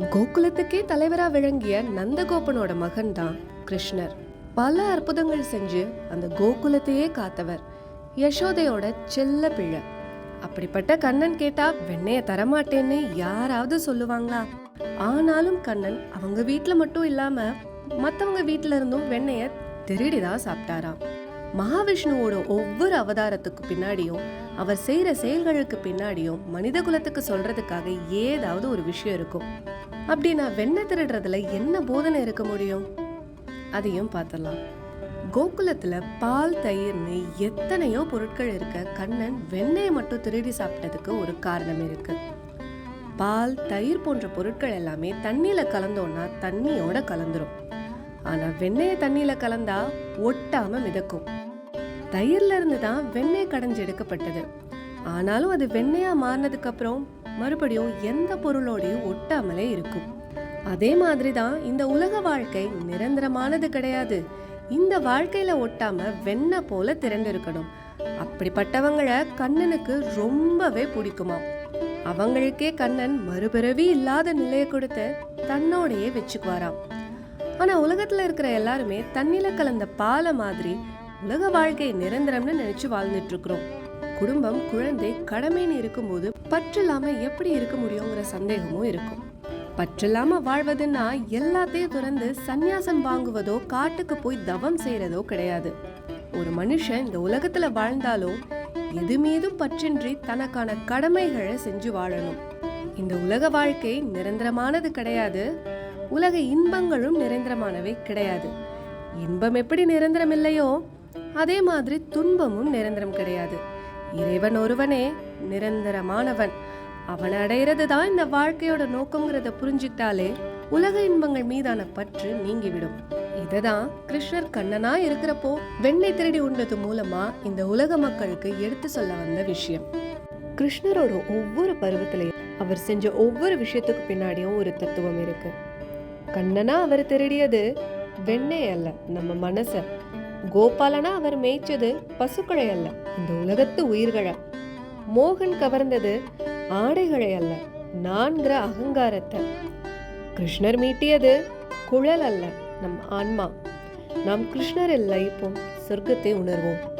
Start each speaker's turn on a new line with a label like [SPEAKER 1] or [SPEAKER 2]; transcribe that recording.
[SPEAKER 1] கோகுலத்துக்கே தலைவரா விளங்கிய நந்தகோபனோட மகன் தான் கிருஷ்ணர். பல அற்புதங்கள் செஞ்சு அந்த கோகுலத்தையே காத்தவர். யசோதையோட செல்ல பிள்ளை. அப்படிப்பட்ட கண்ணன் கேட்டா வெண்ணைய தரமாட்டேன்னு யாராவது சொல்லுவாங்களா? ஆனாலும் கண்ணன் அவங்க வீட்டுல மட்டும் இல்லாம மத்தவங்க வீட்டுல இருந்தும் வெண்ணைய திருடிதான் சாப்பிட்டாராம். மகாவிஷ்ணுவோட ஒவ்வொரு அவதாரத்துக்கு பின்னாடியும் அவர் செய்யற செயல்களுக்கு பின்னாடியும் மனித குலத்துக்கு சொல்றதுக்காக ஏதாவது ஒரு விஷயம் இருக்கும். அப்படின்னா வெண்ணெய் திருடுறதுல என்ன போதனை இருக்க முடியும்? அதையும் பார்த்துடலாம். கோகுலத்துல பால் தயிர்னு எத்தனையோ பொருட்கள் இருக்க கண்ணன் வெண்ணெயை மட்டும் திருடி சாப்பிட்டதுக்கு ஒரு காரணம் இருக்கு. பால் தயிர் போன்ற பொருட்கள் எல்லாமே தண்ணியில கலந்தோம்னா தண்ணியோட கலந்துரும். ஆனா வெண்ணெயை தண்ணியில கலந்தா ஒட்டாம மிதக்கும். தயிர்ல இருந்து தான் வெண்ணெய் கடைஞ்சு எடுக்கப்பட்டது. ஆனாலும் அது வெண்ணெயா மாறினதுக்கு அப்புறம் மறுபடியும் எந்த பொருளோடையும் ஒட்டாமலே இருக்கும். அதே மாதிரி தான் இந்த உலக வாழ்க்கை நிரந்தரமானது கிடையாது. இந்த வாழ்க்கையில ஒட்டாம வெண்ண போல திரண்டிருக்கணும். அப்படிப்பட்டவங்களை கண்ணனுக்கு ரொம்பவே பிடிக்குமா அவங்களுக்கே கண்ணன் மறுபிறவி இல்லாத நிலையை கொடுத்து தன்னோடையே வச்சுக்குவாராம். ஆனா உலகத்துல இருக்கிற எல்லாருமே தண்ணில கலந்த பாலை மாதிரி உலக வாழ்க்கை நிரந்தரம்னு நினைச்சு வாழ்ந்துட்டு இருக்கிறோம். குடும்பம் குழந்தை கடமைன்னு இருக்கும்போது பற்றில்லாம எப்படி இருக்க முடியுங்கிற சந்தேகமும் இருக்கும். பற்றில்லாம வாழ்வதுன்னா எல்லாத்தையும் துறந்து சந்நியாசம் வாங்குவதோ காட்டுக்கு போய் தவம் செய்யறதோ கிடையாது. ஒரு மனுஷன் இந்த உலகத்துல வாழ்ந்தாலும் எது மீதும் பற்றின்றி தனக்கான கடமைகளை செஞ்சு வாழணும். இந்த உலக வாழ்க்கை நிரந்தரமானது கிடையாது. உலக இன்பங்களும் நிரந்தரமானவை கிடையாது. இன்பம் எப்படி நிரந்தரம் இல்லையோ அதே மாதிரி துன்பமும் நிரந்தரம் கிடையாது. இறைவன் ஒருவனே நிரந்தரமானவன். அவன் அடையிறது தான் இந்த வாழ்க்கையோட நோக்கங்கிறத புரிஞ்சுக்கிட்டாலே உலக இன்பங்கள் மீதான பற்று நீங்கிவிடும். இததான் கிருஷ்ணர் கண்ணனா இருக்கிறப்போ வெண்ணெய் திருடி உண்டது மூலமா இந்த உலக மக்களுக்கு எடுத்து சொல்ல வந்த விஷயம். கிருஷ்ணரோட ஒவ்வொரு பருவத்திலையும் அவர் செஞ்ச ஒவ்வொரு விஷயத்துக்கு பின்னாடியும் ஒரு தத்துவம் இருக்கு. கண்ணனா அவர் திருடியது வெண்ணெய் அல்ல நம்ம மனச கோபாலனா அவர் மேய்ச்சது பசுக்களை அல்ல. இந்த உலகத்து உயிர்களை. மோகன் கவர்ந்தது ஆடைகளை அல்ல. நான்கிற அகங்காரத்தை. கிருஷ்ணர் மீட்டியது குழல் அல்ல நம் ஆன்மா. நாம் கிருஷ்ணர் இல்லை இப்போ சொர்க்கத்தை உணர்வோம்.